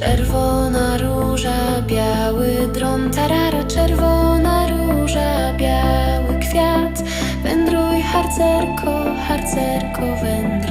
Czerwona róża, biały dron, tarara, czerwona róża, biały kwiat. Wędruj, harcerko, harcerko, wędruj,